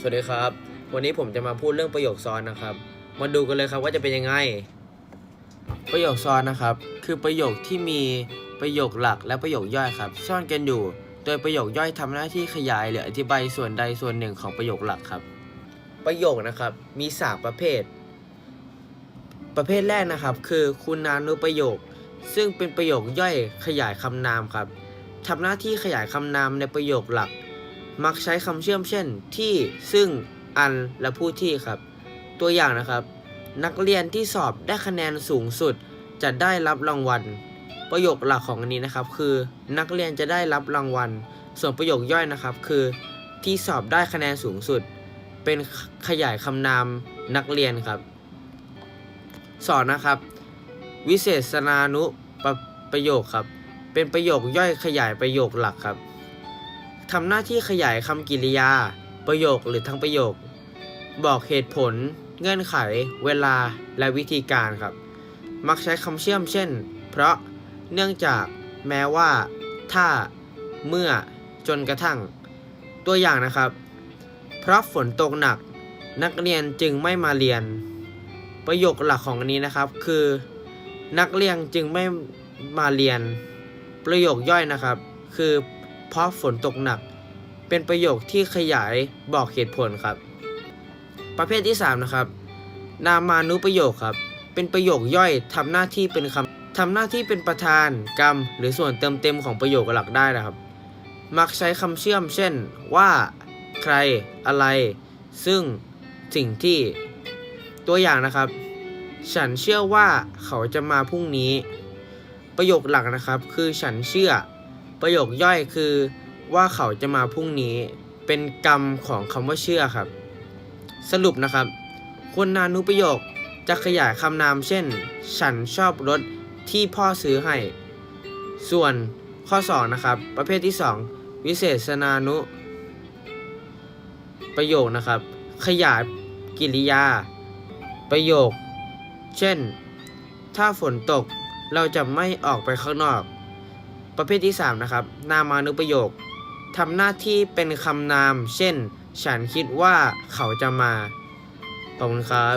สวัสดีครับ วันนี้ผมจะมาพูดเรื่องประโยคซ้อนนะครับ มาดูกันเลยครับว่าจะเป็นยังไง ประโยคซ้อนนะครับ คือประโยคที่มีประโยคหลักและประโยคย่อยครับ ซ่อนกันอยู่ โดยประโยคย่อยทำหน้าที่ขยายหรืออธิบายส่วนใดส่วนหนึ่งของประโยคหลักครับ ประโยคนะครับมีสามประเภท ประเภทแรกนะครับ คือคุณนานุประโยค ซึ่งเป็นประโยคย่อยขยายคำนามครับทำหน้าที่ขยายคำนามในประโยคหลัก มักใช้คำเชื่อมเช่น ที่ซึ่งอันและผู้ที่ครับ ตัวอย่างนะครับ นักเรียนที่สอบได้คะแนนสูงสุด จะได้รับรางวัล ประโยคหลักของอันนี้นะครับ คือ นักเรียนจะได้รับรางวัล ส่วนประโยคย่อยนะครับ คือ ที่สอบได้คะแนนสูงสุด เป็นขยายคำนามนักเรียนครับ สอนนะครับ วิเศษนานุประประโยคครับ เป็นประโยคย่อยขยายประโยคหลักครับ ทำหน้าที่ขยายคำกริยา ประโยคหรือทั้งประโยค บอกเหตุผล เงื่อนไข เวลาและวิธีการครับ มักใช้คำเชื่อมเช่น เพราะเนื่องจากแม้ว่า ถ้า เมื่อ จนกระทั่ง ตัวอย่างนะครับ เพราะฝนตกหนัก นักเรียนจึงไม่มาเรียน ประโยคหลักของอันนี้นะครับคือ นักเรียนจึงไม่มาเรียน ประโยคย่อยนะครับ คือ เพราะฝนตกหนัก เป็นประโยคที่ขยายบอกเหตุผลครับ ประเภทที่ 3 นะครับ นามานุประโยคครับ เป็นประโยคย่อยทำหน้าที่เป็นคำทำหน้าที่เป็นประธานกรรม หรือส่วนเติมเต็มของประโยคหลักได้นะครับ มักใช้คำเชื่อมเช่น ว่า ใคร อะไร ซึ่ง สิ่งที่ ตัวอย่างนะครับ ฉันเชื่อว่าเขาจะมาพรุ่งนี้ ประโยคหลักนะครับ คือฉันเชื่อ ประโยคย่อยคือว่าเขาจะมาพรุ่งนี้เป็นกรรมของคำว่าเชื่อครับ สรุปนะครับ คุณนานุประโยคจะขยายคำนามเช่น ฉันชอบรถที่พ่อซื้อให้ ส่วนข้อ 2 นะครับ ประเภทที่ 2 วิเศษนานุ ประโยคนะครับ ขยายกิริยา ประโยค เช่น ถ้าฝนตกเราจะไม่ออกไปข้างนอก ประเภทที่ 3 นะครับ นามานุประโยคทำหน้าที่เป็นคำนาม เช่น ฉันคิดว่าเขาจะมา ขอบคุณครับ